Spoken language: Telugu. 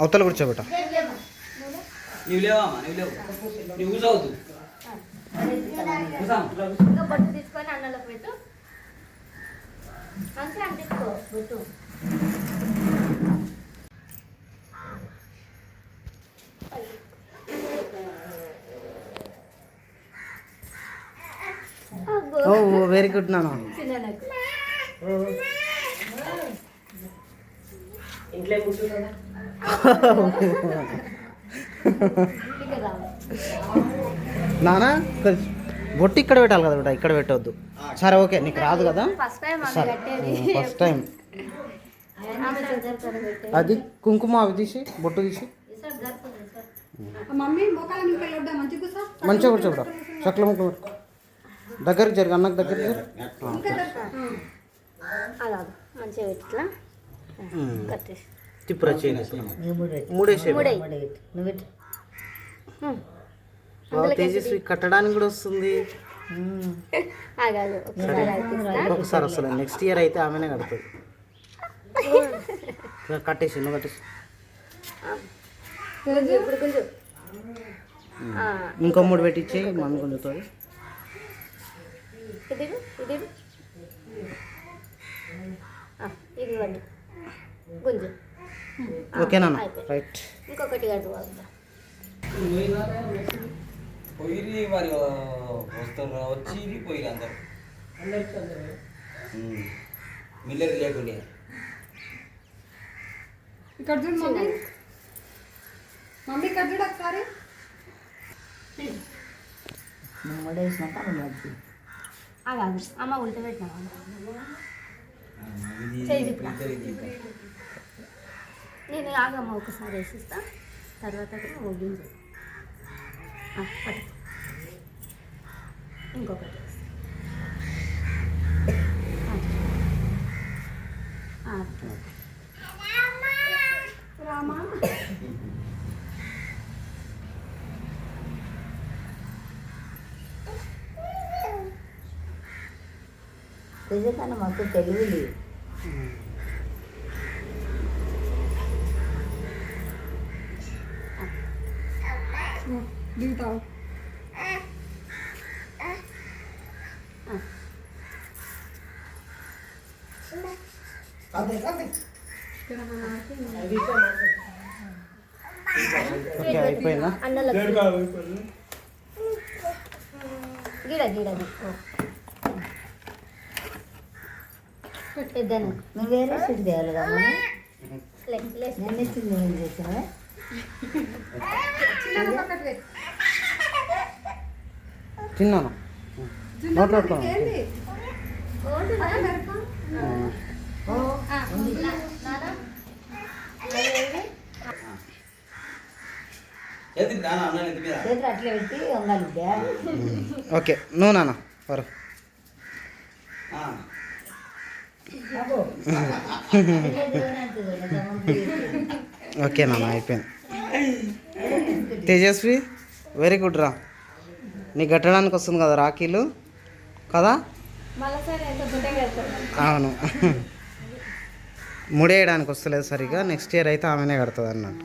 అవతల కూర్చోబెట్ట లేవు. కూర్చోవద్దు. బొట్టు తీసుకొని పెట్టు. మంచిగా బొట్టు. ఓ వెరీ గుడ్ నాన్న. నాన్న కొంచెం బొట్టు ఇక్కడ పెట్టాలి కదా బిడ్డ ఇక్కడ పెట్టవద్దు సరే ఓకే నీకు రాదు కదా? ఫస్ట్ టైం ఆమె సరే. కట్టేది. ఫస్ట్ టైం అది కుంకుమ అవి తీసి బొట్టు తీసి. మంచిగా కూర్చోబెట్ట చక్కల ముక్కలు. దగ్గరికి జరిగి అన్నకు దగ్గరికి జరుగు. అలా మంచిగా ఇట్లా కట్టేసి. తిప్పురా తేజస్వి కట్టడానికి కూడా వస్తుంది. ఒకసారి వస్తుంది. నెక్స్ట్ ఇయర్ అయితే ఆమెనే కడుతుంది. కట్టేసి నువ్వు కట్టేసి. ఇంకో మూడు పెట్టించి మన గుంజుతుంది. ఇవ్వండి. గుంజు. ఓకేనా. రైట్. ఇంకొకటి వద్దా పోయి మరి వస్తారు. వచ్చి పోయి అందరు. మిల్లర్ లేకుండా ఇక్కడ చూడు మమ్మీ. మమ్మీ ఇక్కడ చూడు ఒకసారి. అమ్మ ఉల్ట పెట్టినా. నేను ఆగమ్మ ఒకసారి వేసిస్తా. తర్వాత నువ్వు గుంజు. ఆ, పట్టు. ఇంకొకటి. నిజంగానే మాకు తెలివి లేదు దిగుతావు ఓకే అయిపోయిందా అన్నలో గిడ పెద్దను నువ్వు వేరే సీట్ తేవాలి కదా నేను ఇచ్చింది. తిన్నాను? నానా? అదేంటి? ఏది నాన్న అన్న ఎంత మీద. చేతులు అట్లా పెట్టి వంగాలి బిడ్డ. ఓకే. నువ్వు నాన్న వరు. ఓకే నాన్న అయిపోయింది. తేజస్వి వెరీ గుడ్ రా. నీ కట్టడానికి వస్తుంది కదా రాఖీలు కదా? అవును. ముడేయడానికి వస్తలేదు సరిగా నెక్స్ట్ ఇయర్ అయితే ఆమెనే కడుతుంది అన్నట్టు.